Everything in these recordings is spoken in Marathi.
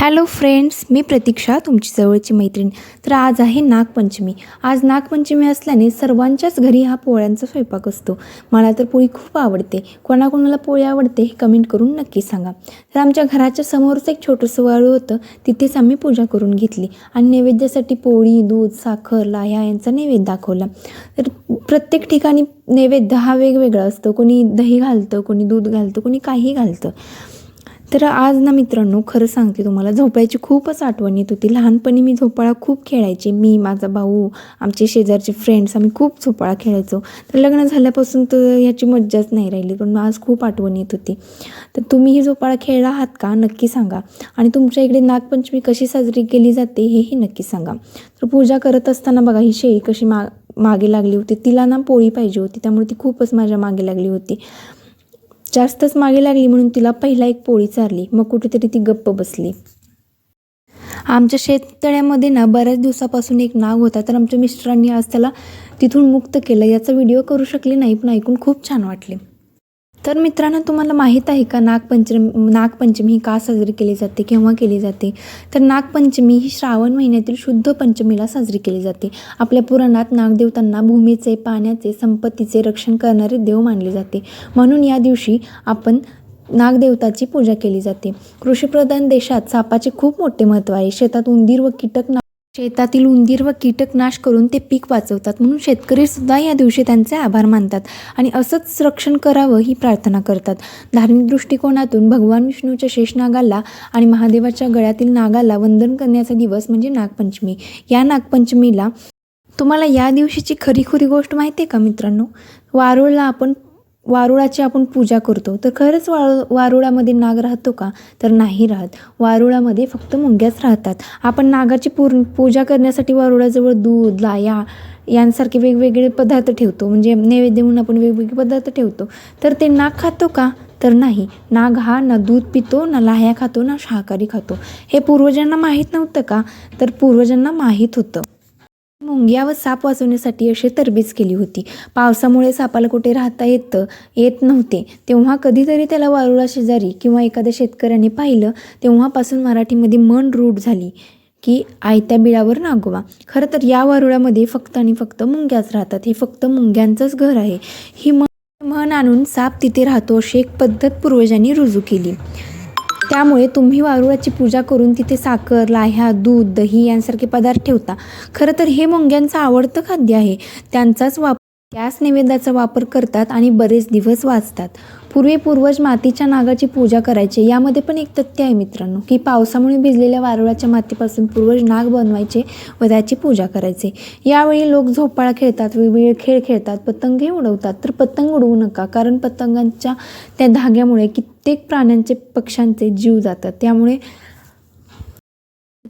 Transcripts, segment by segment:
हॅलो फ्रेंड्स मी प्रतीक्षा तुमची जवळची मैत्रीण. तर आज आहे नागपंचमी. आज नागपंचमी असल्याने सर्वांच्याच घरी हा पोळ्यांचा स्वयंपाक असतो. मला तर पोळी खूप आवडते. कोणाकोणाला पोळी आवडते हे कमेंट करून नक्की सांगा. तर आमच्या घराच्या समोरच एक छोटंसं वाळू होतं. तिथेच आम्ही पूजा करून घेतली आणि नैवेद्यासाठी पोळी दूध साखर लाह्या यांचा नैवेद्य दाखवला. तर प्रत्येक ठिकाणी नैवेद्य हा वेगवेगळा असतो. कोणी दही घालतं कोणी दूध घालतं कोणी काही घालतं. तर आज ना मित्रांनो खरं सांगते तुम्हाला झोपाळ्याची खूपच आठवण येत होती. लहानपणी मी झोपाळा खूप खेळायचे. मी माझा भाऊ आमचे शेजारचे फ्रेंड्स आम्ही खूप झोपाळा खेळायचो. तर लग्न झाल्यापासून तर याची मज्जाच नाही राहिली पण आज खूप आठवण येत होती. तर तुम्ही ही झोपाळा खेळला आहात का? नक्की सांगा. आणि तुमच्या इकडे नागपंचमी कशी साजरी केली जाते हेही नक्की सांगा. तर पूजा करत असताना बघा ही शेळी कशी मा मागे लागली होती. तिला ना पोळी पाहिजे होती त्यामुळे ती खूपच माझ्या मागे लागली होती. जास्तच मागे लागली म्हणून तिला पहिला एक पोळी चारली. मग कुठेतरी ती गप्प बसली. आमच्या शेततळ्यामध्ये ना बऱ्याच दिवसापासून एक नाग होता. तर आमच्या मिस्टरांनी आज त्याला तिथून मुक्त केलं. याचा व्हिडिओ करू शकले नाही पण ऐकून खूप छान वाटले. तर मित्रांनो तुम्हाला माहीत आहे का नागपंचमी नागपंचमी ही का साजरी केली जाते केव्हा केली जाते? तर नागपंचमी ही श्रावण महिन्यातील शुद्ध पंचमीला साजरी केली जाते. आपल्या पुराणात नागदेवतांना भूमीचे पाण्याचे संपत्तीचे रक्षण करणारे देव मानले जाते. म्हणून या दिवशी आपण नागदेवताची पूजा केली जाते. कृषीप्रधान देशात सापाचे खूप मोठे महत्त्व आहे. शेतात उंदीर व कीटक ना शेतातील उंदीर व कीटक नाश करून ते पीक वाचवतात. म्हणून शेतकरी सुद्धा या दिवशी त्यांचे आभार मानतात आणि असंच रक्षण करावं ही प्रार्थना करतात. धार्मिक दृष्टिकोनातून भगवान विष्णूच्या शेषनागाला आणि महादेवाच्या गळ्यातील नागाला वंदन करण्याचा दिवस म्हणजे नागपंचमी. या नागपंचमीला तुम्हाला या दिवशीची खरीखुरी गोष्ट माहिती आहे का मित्रांनो? वारुळला आपण वारुळाची आपण पूजा करतो. तर खरंच वाळू वारुळामध्ये नाग राहतो का? तर नाही राहत. वारुळामध्ये फक्त मुंग्याच राहतात. आपण नागाची पूर्ण पूजा करण्यासाठी वारुळाजवळ दूध लाया यांसारखे वेगवेगळे पदार्थ ठेवतो. म्हणजे नैवेद्य म्हणून आपण वेगवेगळे पदार्थ ठेवतो. तर ते नाग खातो का? तर नाही. नाग हा ना दूध पितो ना लाह्या खातो ना शाकाहारी खातो. हे पूर्वजांना माहीत नव्हतं का? तर पूर्वजांना माहीत होतं. मुंग्या व साप वाचवण्यासाठी अशी तरबीज केली होती. पावसामुळे सापाला कुठे राहता येतं येत नव्हते. तेव्हा कधीतरी त्याला वारुळा शेजारी किंवा एखाद्या शेतकऱ्याने पाहिलं तेव्हापासून मराठीमध्ये मन रूढ झाली की आयत्या बिळावर नागोवा खरं तर या वारुळामध्ये फक्त आणि फक्त मुंग्याच राहतात. हे फक्त मुंग्यांचंच घर आहे. ही मन म्हण आणून साप तिथे राहतो अशी एक पद्धत पूर्वजांनी रुजू केली. त्यामुळे तुम्ही वारुळाची पूजा करून तिथे साखर लाह्या दूध दही यांसारखे पदार्थ ठेवता. खरं तर हे मुंग्यांचं आवडतं खाद्य आहे. त्यांचाच वापर त्याच नैवेद्याचा वापर करतात आणि बरेच दिवस वाचतात. पूर्वी पूर्वज मातीच्या नागाची पूजा करायचे. यामध्ये पण एक तथ्य आहे मित्रांनो की पावसामुळे भिजलेल्या वारुळाच्या मातीपासून पूर्वज नाग बनवायचे व त्याची पूजा करायचे. यावेळी लोक झोपाळा खेळतात वेगवेगळे खेळ खेळतात पतंगही उडवतात. तर पतंग उडवू नका कारण पतंगांच्या त्या धाग्यामुळे कित्येक प्राण्यांचे पक्ष्यांचे जीव जातात. त्यामुळे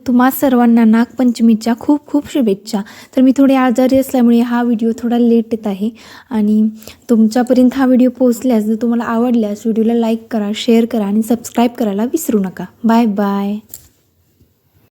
तुम्हा सर्वांना नागपंचमीच्या खूप खूप शुभेच्छा. तर मी थोडे आजारी असल्यामुळे हा व्हिडिओ थोडा लेट येत आहे. आणि तुमच्यापर्यंत हा व्हिडिओ पोहोचल्यास जर तुम्हाला आवडल्यास व्हिडिओला लाईक करा शेअर करा आणि सबस्क्राईब करायला विसरू नका. Bye bye.